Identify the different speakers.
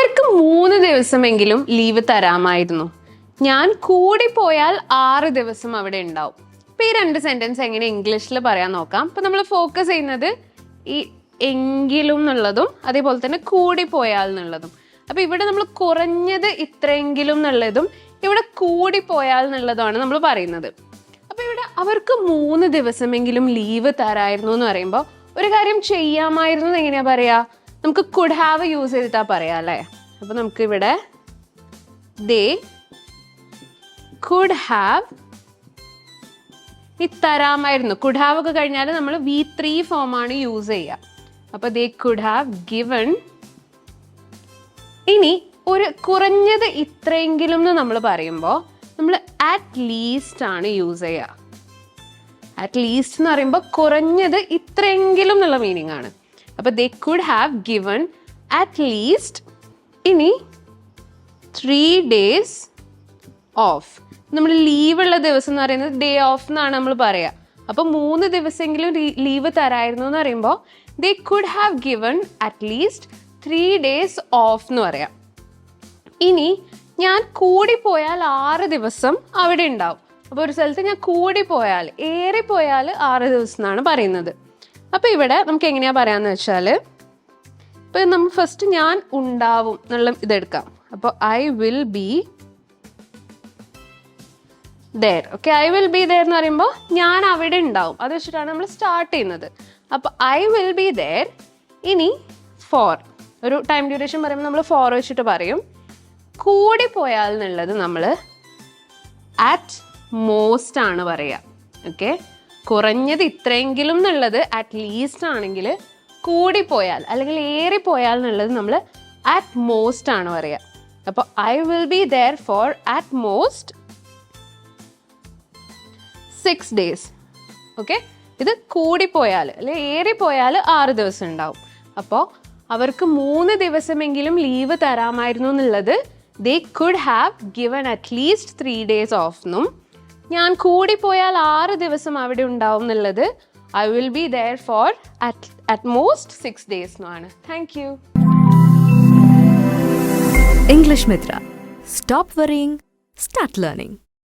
Speaker 1: അവർക്ക് മൂന്ന് ദിവസമെങ്കിലും ലീവ് തരാമായിരുന്നു. ഞാൻ കൂടി പോയാൽ ആറ് ദിവസം അവിടെ ഉണ്ടാവും. ഇപ്പം ഈ രണ്ട് സെന്റൻസ് എങ്ങനെ ഇംഗ്ലീഷിൽ പറയാൻ നോക്കാം. ഇപ്പം നമ്മൾ ഫോക്കസ് ചെയ്യുന്നത് ഈ എങ്കിലും എന്നുള്ളതും അതേപോലെ തന്നെ കൂടി പോയാൽ എന്നുള്ളതും. അപ്പം ഇവിടെ നമ്മൾ കുറഞ്ഞത് ഇത്രയെങ്കിലും എന്നുള്ളതും ഇവിടെ കൂടി പോയാൽ എന്നുള്ളതുമാണ് നമ്മൾ പറയുന്നത്. അപ്പം ഇവിടെ അവർക്ക് മൂന്ന് ദിവസമെങ്കിലും ലീവ് തരായിരുന്നു എന്ന് പറയുമ്പോൾ ഒരു കാര്യം ചെയ്യാമായിരുന്നു എങ്ങനെയാ പറയാ? നമുക്ക് കുഡ് ഹാവ് യൂസ് ചെയ്തിട്ടാ പറയാം അല്ലേ? അപ്പൊ നമുക്ക് ഇവിടെ ദേ കുഡ് ഹാവ് ഈ തരാമായിരുന്നു കുഡ് ഹാവ് ഒക്കെ കഴിഞ്ഞാൽ നമ്മൾ വി ത്രീ ഫോമാണ് യൂസ് ചെയ്യുക അപ്പൊ ദേ കുഡ് ഹാവ് ഗിവൺ ഇനി ഒരു കുറഞ്ഞത് ഇത്രയെങ്കിലും എന്ന് നമ്മൾ പറയുമ്പോൾ നമ്മൾ അറ്റ് ലീസ്റ്റ് ആണ് യൂസ് ചെയ്യുക അറ്റ് ലീസ്റ്റ് എന്ന് പറയുമ്പോൾ കുറഞ്ഞത് ഇത്രയെങ്കിലും എന്നുള്ള മീനിങ് ആണ്. അപ്പോൾ they could have given at least ഇനി ത്രീ ഡേയ്സ് ഓഫ് നമ്മൾ ലീവ് ഉള്ള ദിവസം എന്ന് പറയുന്നത് ഡേ ഓഫ് എന്നാണ് നമ്മൾ പറയുക അപ്പോൾ മൂന്ന് ദിവസമെങ്കിലും ലീവ് തരായിരുന്നു എന്ന് പറയുമ്പോൾ they could have given at least three days off എന്ന് പറയാം. ഇനി ഞാൻ കൂടി പോയാൽ ആറ് ദിവസം അവിടെ ഉണ്ടാവും. അപ്പോൾ ഒരു സ്ഥലത്ത് ഞാൻ കൂടി പോയാൽ കൂടിപ്പോയാൽ പോയാൽ ആറ് ദിവസം എന്നാണ് പറയുന്നത്. അപ്പോൾ ഇവിടെ നമുക്ക് എങ്ങനെയാ പറയാന്ന് വെച്ചാൽ ഇപ്പം നമ്മൾ ഫസ്റ്റ് ഞാൻ ഉണ്ടാവും എന്നുള്ള ഇതെടുക്കാം അപ്പോൾ I will be there okay I will be there എന്ന് പറയുമ്പോൾ ഞാൻ അവിടെ ഉണ്ടാവും. അത് വെച്ചിട്ടാണ് നമ്മൾ സ്റ്റാർട്ട് ചെയ്യുന്നത്. അപ്പോൾ ഐ വിൽ ബി ദർ ഇനി ഫോർ ഒരു ടൈം ഡ്യൂറേഷൻ പറയുമ്പോൾ നമ്മൾ ഫോർ വെച്ചിട്ട് പറയും. കൂടി പോയാൽ എന്നുള്ളത് നമ്മൾ അറ്റ് മോസ്റ്റ് ആണ് പറയുക ഓക്കെ കുറഞ്ഞത് ഇത്രയെങ്കിലും എന്നുള്ളത് അറ്റ്ലീസ്റ്റ് ആണെങ്കിൽ കൂടിപ്പോയാൽ അല്ലെങ്കിൽ ഏറിപ്പോയാൽ എന്നുള്ളത് നമ്മൾ അറ്റ് മോസ്റ്റ് ആണ് പറയുക അപ്പോൾ I will be there for at most six days okay ഇത് കൂടിപ്പോയാൽ അല്ലെ ഏറിപ്പോയാൽ ആറ് ദിവസം ഉണ്ടാവും. അപ്പോൾ അവർക്ക് മൂന്ന് ദിവസമെങ്കിലും ലീവ് തരാമായിരുന്നു എന്നുള്ളത് they could have given at least three days off എന്നും ഞാൻ കൂടി പോയാൽ ആറ് ദിവസം അവിടെ ഉണ്ടാവും എന്നുള്ളത് I will be there for at at most six days എന്നാണ് thank you
Speaker 2: English Mitra stop worrying start learning.